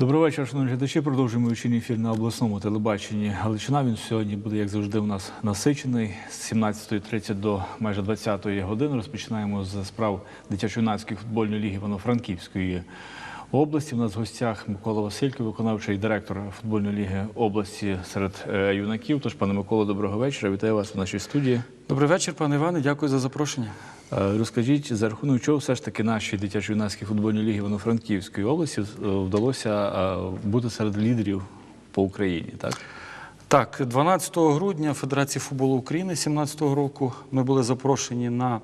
Добрий вечір, шановні глядачі. Продовжуємо вечірній ефір на обласному телебаченні Галичина. Він сьогодні буде, як завжди, у нас насичений з 17.30 до майже 20.00 години. Розпочинаємо з справ дитячо-юнацької футбольної ліги Івано-Франківської області. У нас в гостях Микола Василько, виконавчий директор футбольної ліги області серед е, юнаків. Тож, пане Миколо, доброго вечора. Вітаю вас в нашій студії. Добрий вечір, пане Іване. Дякую за запрошення. Е, Розкажіть, за рахунок чого все ж таки нашій дитячо-юнацькій футбольній лігі Івано-Франківської області е, вдалося бути серед лідерів по Україні, так? Так, 12 грудня Федерації футболу України 2017 року ми були запрошені на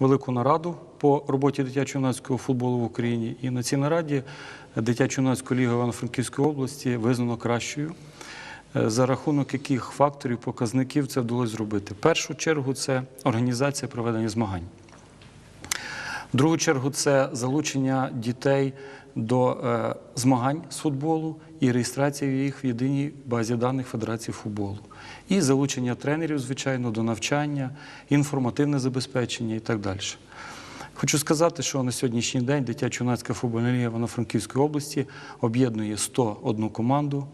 велику нараду по роботі дитячо-юнацького футболу в Україні. І на цій нараді дитячо-юнацьку лігу Івано-Франківської області визнано кращою. Е, За рахунок яких факторів, показників це вдалося зробити? В першу чергу це організація проведення змагань. В другу чергу це залучення дітей до е, змагань з футболу і реєстрація їх в єдиній базі даних Федерації футболу. І залучення тренерів, звичайно, до навчання, інформативне забезпечення і так далі. Хочу сказати, що на сьогоднішній день дитячо-юнацька футбольна ліга Івано-Франківської області об'єднує 101 команду,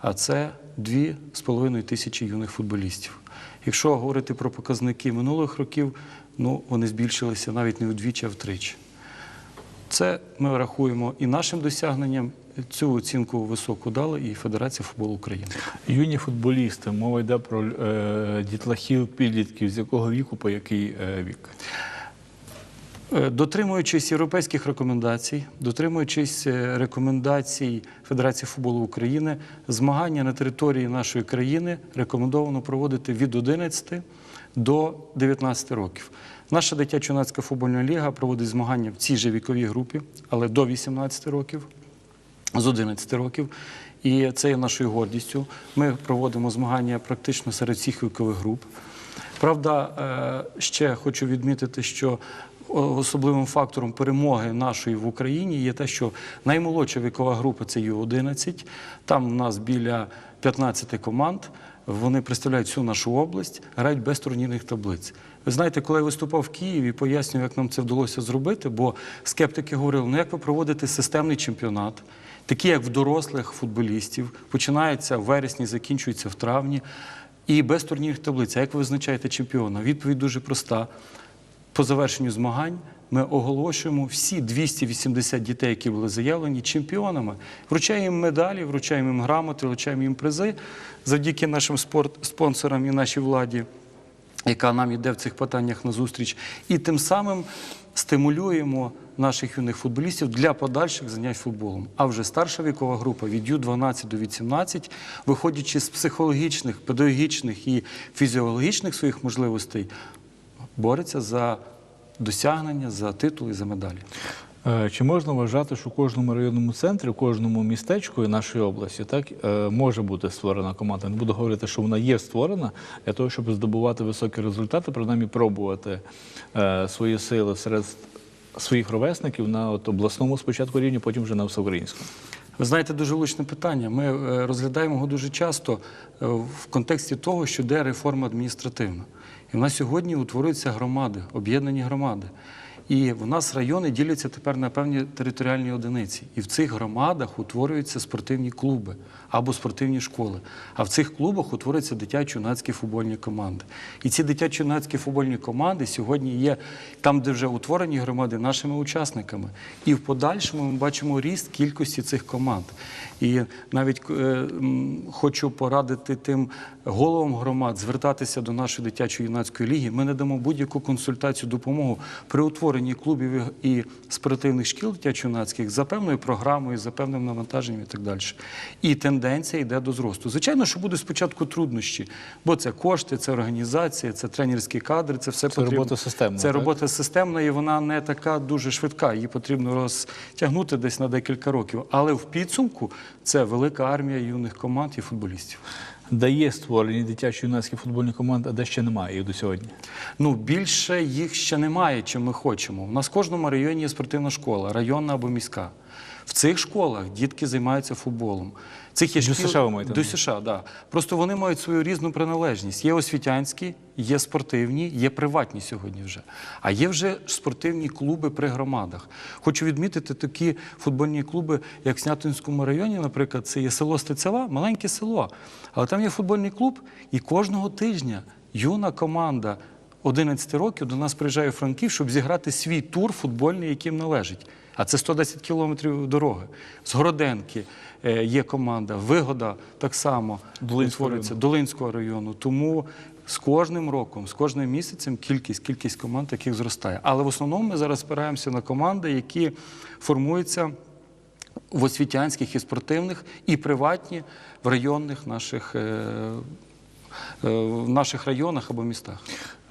а це 2,5 тисячі юних футболістів. Якщо говорити про показники минулих років, ну вони збільшилися навіть не вдвічі, а втричі. Це ми рахуємо і нашим досягненням. Цю оцінку високу дала і Федерація футболу України. Юні футболісти, мова йде про е, дітлахів, підлітків, з якого віку, по який е, вік. Е, Дотримуючись європейських рекомендацій, дотримуючись е, рекомендацій Федерації футболу України, змагання на території нашої країни рекомендовано проводити від 11 до 19 років. Наша дитячо-юнацька футбольна ліга проводить змагання в цій же віковій групі, але до 18 років, з 11 років. І це є нашою гордістю. Ми проводимо змагання практично серед всіх вікових груп. Правда, е, ще хочу відмітити, що особливим фактором перемоги нашої в Україні є те, що наймолодша вікова група це Ю-11. Там у нас біля 15 команд. Вони представляють всю нашу область, грають без турнірних таблиць. Ви знаєте, коли я виступав в Києві, пояснюю, як нам це вдалося зробити, бо скептики говорили, ну як ви проводите системний чемпіонат, такий як в дорослих футболістів, починається в вересні, закінчується в травні, і без турнірних таблиць. А як ви визначаєте чемпіона? Відповідь дуже проста. По завершенню змагань ми оголошуємо всі 280 дітей, які були заявлені, чемпіонами. Вручаємо їм медалі, вручаємо їм грамоти, вручаємо їм призи завдяки нашим спорт спонсорам і нашій владі, яка нам йде в цих питаннях на зустріч. І тим самим стимулюємо наших юних футболістів для подальших занять футболом. А вже старша вікова група від Ю-12 до 18, виходячи з психологічних, педагогічних і фізіологічних своїх можливостей, бореться за досягнення, за титули, за медалі. Е, Чи можна вважати, що в кожному районному центрі, в кожному містечку нашої області так е, може бути створена команда? Не буду говорити, що вона є створена для того, щоб здобувати високі результати, принаймні пробувати е, свої сили серед своїх ровесників на от обласному спочатку рівні, потім вже на всеукраїнському. Ви знаєте, дуже влучне питання. Ми е, розглядаємо його дуже часто е, в контексті того, що де реформа адміністративна. І в нас сьогодні утворюються громади, об'єднані громади. І в нас райони діляться тепер на певні територіальні одиниці. І в цих громадах утворюються спортивні клуби або спортивні школи. А в цих клубах утворюються дитячо-юнацькі футбольні команди. І ці дитячо-юнацькі футбольні команди сьогодні є там, де вже утворені громади, нашими учасниками. І в подальшому ми бачимо ріст кількості цих команд. І навіть е, хочу порадити тим головам громад звертатися до нашої дитячо-юнацької ліги. Ми надамо будь-яку консультацію, допомогу при утворенні клубів і спортивних шкіл дитячо-юнацьких за певною програмою, за певним навантаженням і так далі. І тенденція йде до зросту. Звичайно, що будуть спочатку труднощі, бо це кошти, це організація, це тренерські кадри, це все Це потрібно. робота системна, Це так? робота системна, і вона не така дуже швидка. Її потрібно розтягнути десь на декілька років. Але в підсумку це велика армія юних команд і футболістів. Де є створені дитячо-юнацькі футбольні команди, а де ще немає їх до сьогодні. Ну, більше їх ще немає, чим ми хочемо. У нас в кожному районі є спортивна школа, районна або міська. В цих школах дітки займаються футболом. Цих є До США ви маєте до США, США, да. Просто вони мають свою різну приналежність. Є освітянські, є спортивні, є приватні сьогодні вже. А є вже спортивні клуби при громадах. Хочу відмітити такі футбольні клуби, як в Снятинському районі, наприклад, це є село Стецева, маленьке село. Але там є футбольний клуб, і кожного тижня юна команда 11 років до нас приїжджає у Франків, щоб зіграти свій тур футбольний, яким належить. А це 110 кілометрів дороги. З Городенки е, є команда, Вигода так само Долинського Долинського району. Тому з кожним роком, з кожним місяцем кількість, кількість команд таких зростає. Але в основному ми зараз спираємося на команди, які формуються в освітянських і спортивних, і приватні в районних наших, е, е, в наших районах або містах.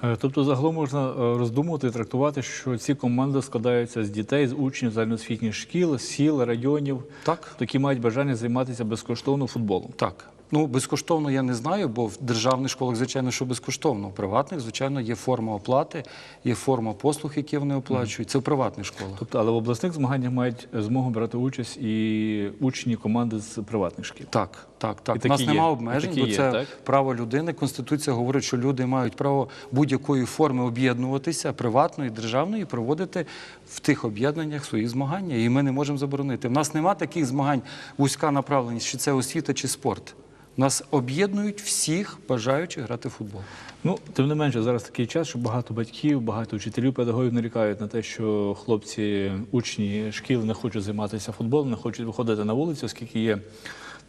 Е, Тобто, загалом можна е, роздумувати і трактувати, що ці команди складаються з дітей, з учнів загальноосвітніх шкіл, сіл, районів, Так. які мають бажання займатися безкоштовно футболом. Так. Ну, безкоштовно я не знаю, бо в державних школах, звичайно, що безкоштовно. У приватних, звичайно, є форма оплати, є форма послуг, які вони оплачують. Це в приватних школах. Тобто, але в обласних змаганнях мають змогу брати участь і учні команди з приватних шкіл. Так, так, І так. У нас немає обмежень, бо це так? право людини. Конституція говорить, що люди мають право будь-якої форми об'єднуватися, приватної, державної, проводити в тих об'єднаннях свої змагання. І ми не можемо заборонити. У нас немає таких змагань вузька направленість, чи це освіта, чи спорт. Нас об'єднують всіх бажаючих грати в футбол. Ну, тим не менше, зараз такий час, що багато батьків, багато вчителів, педагогів нарікають на те, що хлопці, учні шкіл не хочуть займатися футболом, не хочуть виходити на вулицю, оскільки є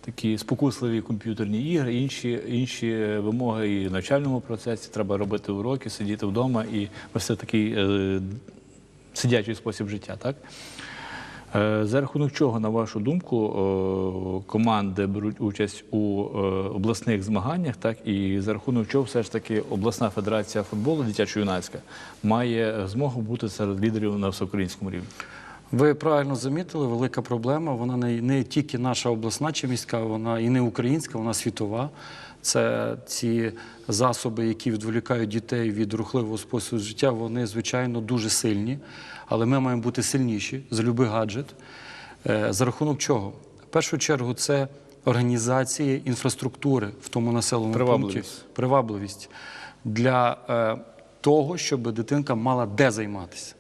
такі спокусливі комп'ютерні ігри, інші, інші вимоги і в навчальному процесі. Треба робити уроки, сидіти вдома і вести такий е, сидячий спосіб життя, так? Е, За рахунок чого, на вашу думку, е, команди беруть участь у е, обласних змаганнях, так і за рахунок чого все ж таки обласна федерація футболу дитячо-юнацька має змогу бути серед лідерів на всеукраїнському рівні? Ви правильно замітили, велика проблема. Вона не, не тільки наша обласна чи міська, вона і не українська, вона світова. Це ці засоби, які відволікають дітей від рухливого способу життя, вони, звичайно, дуже сильні. Але ми маємо бути сильніші за будь-який гаджет. Е, За рахунок чого? В першу чергу, це організації інфраструктури в тому населеному Привабливість. пункті. Привабливість для е, того, щоб дитинка мала де займатися.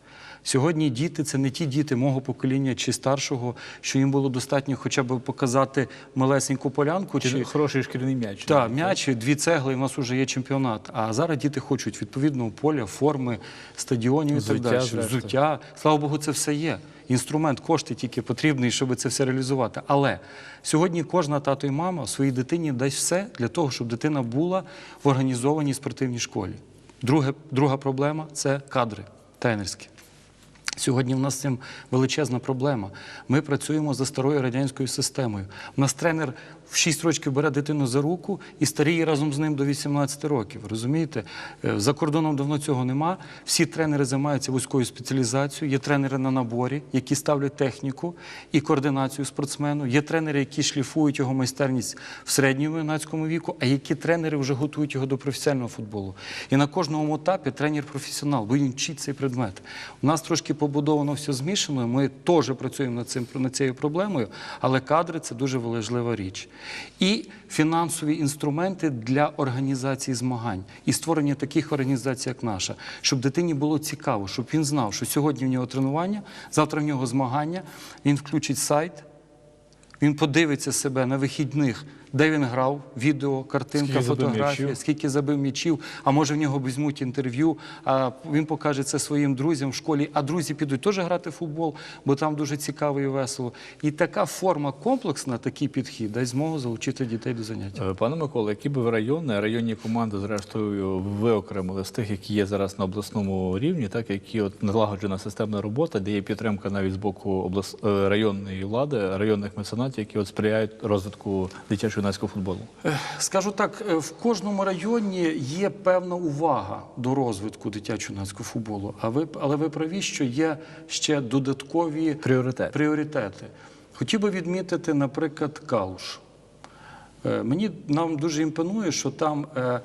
Сьогодні діти це не ті діти мого покоління чи старшого, що їм було достатньо хоча б показати малесеньку полянку Чи чи хороший шкільний м'яч? так, м'яч, дві цегли, і в нас вже є чемпіонат. А зараз діти хочуть відповідного поля, форми, стадіонів і Взуття, так далі. зрештою. Взуття. Слава Богу, це все є. Інструмент, кошти тільки потрібні, щоб це все реалізувати. Але сьогодні кожна тато і мама своїй дитині дасть все для того, щоб дитина була в організованій спортивній школі. Друге, друга проблема це кадри тренерські. Сьогодні в нас з цим величезна проблема. Ми працюємо за старою радянською системою. У нас тренер в 6 років бере дитину за руку і старіє разом з ним до 18 років. Розумієте? Е, За кордоном давно цього нема. Всі тренери займаються вузькою спеціалізацією. Є тренери на наборі, які ставлять техніку і координацію спортсмену. Є тренери, які шліфують його майстерність в середньому юнацькому віку, а які тренери вже готують його до професіонального футболу. І на кожному етапі тренер професіонал, бо він вчить цей предмет. У нас трошки побудовано все змішано. Ми теж працюємо над цим над цією проблемою, але кадри це дуже важлива річ. І фінансові інструменти для організації змагань і створення таких організацій, як наша, щоб дитині було цікаво, щоб він знав, що сьогодні в нього тренування, завтра в нього змагання. Він включить сайт. Він подивиться себе на вихідних, де він грав, відео, картинка, Скільки фотографія, скільки забив м'ячів, а може в нього візьмуть інтерв'ю, а він покаже це своїм друзям в школі, а друзі підуть теж грати в футбол, бо там дуже цікаво і весело. І така форма комплексна, такий підхід дасть змогу залучити дітей до заняття. Е, Пане Миколо, які б ви райони, районні команди, зрештою, виокремили з тих, які є зараз на обласному рівні, так які от налагоджена системна робота, де є підтримка навіть з боку облас... е, районної влади, районних меценатів, які от сприяють розвитку дитячо-юнацького футболу. Скажу так, е, в кожному районі є певна увага до розвитку дитячо-юнацького футболу. А ви, але ви праві, що є ще додаткові Пріоритет. пріоритети. Хотів би відмітити, наприклад, Калуш. Е, Мені нам дуже імпонує, що там е,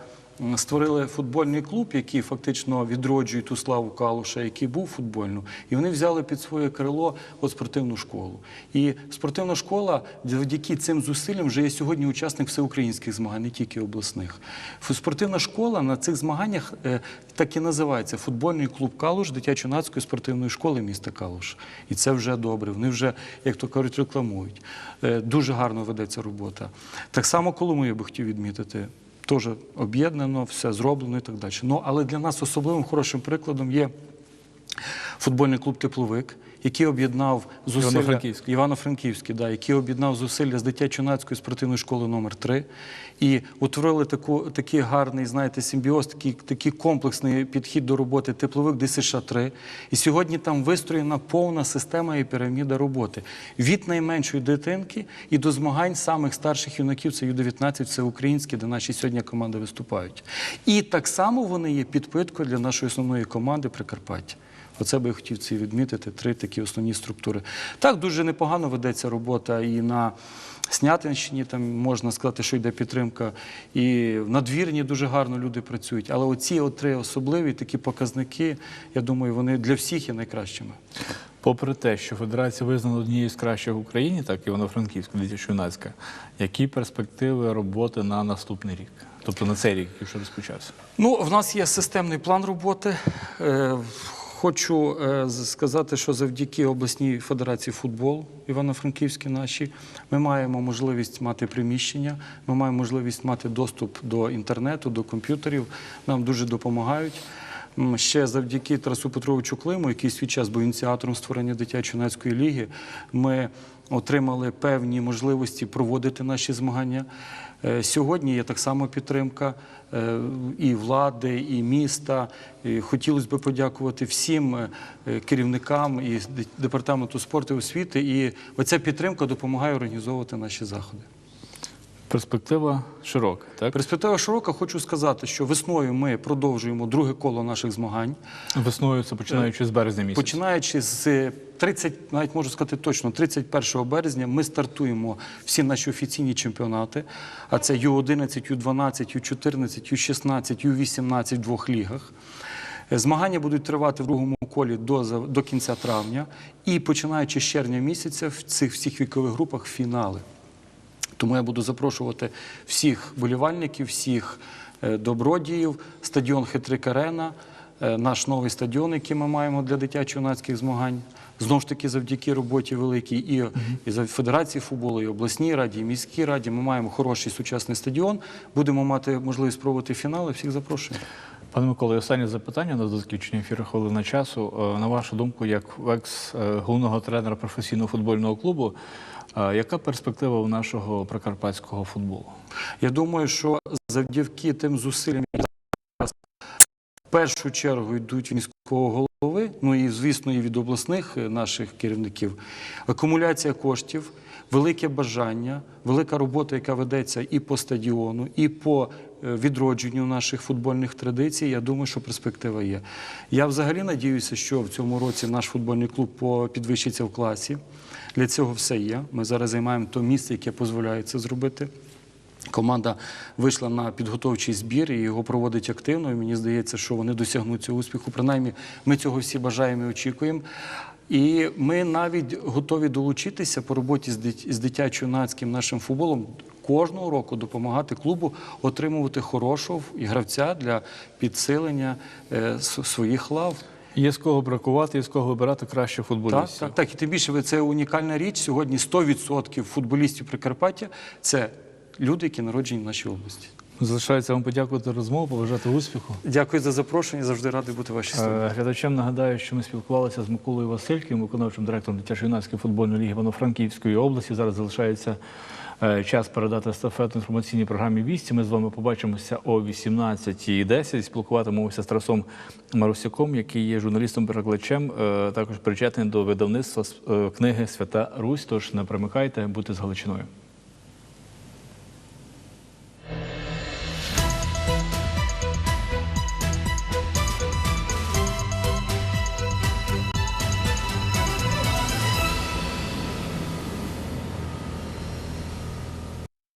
створили футбольний клуб, який фактично відроджує ту славу Калуша, який був футбольну, і вони взяли під своє крило от спортивну школу. І спортивна школа завдяки цим зусиллям вже є сьогодні учасник всеукраїнських змагань, не тільки обласних. Спортивна школа на цих змаганнях е, так і називається футбольний клуб Калуш дитячо-нацької спортивної школи міста Калуш. І це вже добре. Вони вже, як то кажуть, рекламують. Е, Дуже гарно ведеться робота. Так само Колому я би хотів відмітити. Теж об'єднано, все зроблено і так далі. Ну, але для нас особливим хорошим прикладом є футбольний клуб Тепловик, який об'єднав зусилля Івано-Франківський. Да, який об'єднав зусилля з дитячо-юнацької спортивної школи номер 3 і утворили таку, такий гарний, знаєте, симбіоз, такий, такий комплексний підхід до роботи тепловик ДСШ 3 І сьогодні там вистроєна повна система і піраміда роботи від найменшої дитинки і до змагань самих старших юнаків, це Ю-19, це українські, де наші сьогодні команди виступають. І так само вони є підпиткою для нашої основної команди Прикарпаття. Оце би я хотів ці відмітити, три такі основні структури. Так, дуже непогано ведеться робота і на Снятинщині, там можна сказати, що йде підтримка, і в надвірні дуже гарно люди працюють. Але оці от три особливі такі показники, я думаю, вони для всіх є найкращими. Попри те, що федерація визнана однією з кращих в Україні, так Івано-Франківська, дитячо-юнацька, які перспективи роботи на наступний рік? Тобто на цей рік, який вже розпочався? Ну, в нас є системний план роботи. Хочу е, сказати, що завдяки обласній федерації футболу Івано-Франківській нашій ми маємо можливість мати приміщення, ми маємо можливість мати доступ до інтернету, до комп'ютерів. Нам дуже допомагають. Ще завдяки Тарасу Петровичу Климу, який свій час був ініціатором створення дитячо-юнацької ліги, ми отримали певні можливості проводити наші змагання. Е, Сьогодні є так само підтримка е, і влади, і міста. Хотілося б подякувати всім е, керівникам і департаменту спорту і освіти. І оця підтримка допомагає організовувати наші заходи. Перспектива широка, так? Перспектива широка. Хочу сказати, що весною ми продовжуємо друге коло наших змагань. Весною це починаючи з березня місяця. Починаючи з 30, навіть можу сказати точно, 31 березня ми стартуємо всі наші офіційні чемпіонати. А це Ю-11, Ю-12, Ю-14, Ю-16, Ю-18 в двох лігах. Змагання будуть тривати в другому колі до, до кінця травня. І починаючи з червня місяця в цих всіх вікових групах фінали. Тому я буду запрошувати всіх болівальників, всіх е, добродіїв, стадіон Хитрик Арена, е, наш новий стадіон, який ми маємо для дитячо-юнацьких змагань. Знову ж таки, завдяки роботі великій і, і за Федерації футболу, і обласній раді, і міській раді. Ми маємо хороший сучасний стадіон. Будемо мати можливість проводити фінали. Всіх запрошую. Пане Миколо, і останнє запитання на закінчення ефіру хвилина часу. Е, На вашу думку, як екс е, головного тренера професійного футбольного клубу, е, яка перспектива у нашого прикарпатського футболу? Я думаю, що завдяки тим зусиллям, які зараз в першу чергу йдуть міського голови, ну і звісно, і від обласних наших керівників, акумуляція коштів, велике бажання, велика робота, яка ведеться і по стадіону, і по відродженню наших футбольних традицій. Я думаю, що перспектива є. Я взагалі надіюся, що в цьому році наш футбольний клуб підвищиться в класі. Для цього все є. Ми зараз займаємо то місце, яке дозволяє це зробити. Команда вийшла на підготовчий збір і його проводить активно. Мені здається, що вони досягнуть цього успіху. Принаймні, ми цього всі бажаємо і очікуємо. І ми навіть готові долучитися по роботі з дит- з дитячо-юнацьким нашим футболом кожного року допомагати клубу отримувати хорошого гравця для підсилення е, своїх лав. Є з кого бракувати, є з кого вибирати кращих футболістів. так, так. І тим більше ви- це унікальна річ. Сьогодні 100% футболістів Прикарпаття це люди, які народжені в нашій області. Залишається вам подякувати за розмову, побажати успіху. Дякую за запрошення. Завжди радий бути вашій студії. Е, Глядачам нагадаю, що ми спілкувалися з Миколою Васильким, виконавчим директором дитячо-юнацької футбольної ліги Івано-Франківської області. Зараз залишається час передати естафету інформаційній програмі «Вісті». Ми з вами побачимося о 18.10. Спілкуватимемося з Тарасом Марусяком, який є журналістом-перекладачем, е, також причетний до видавництва е, книги Свята Русь. Тож не примикайте, будьте з Галичиною.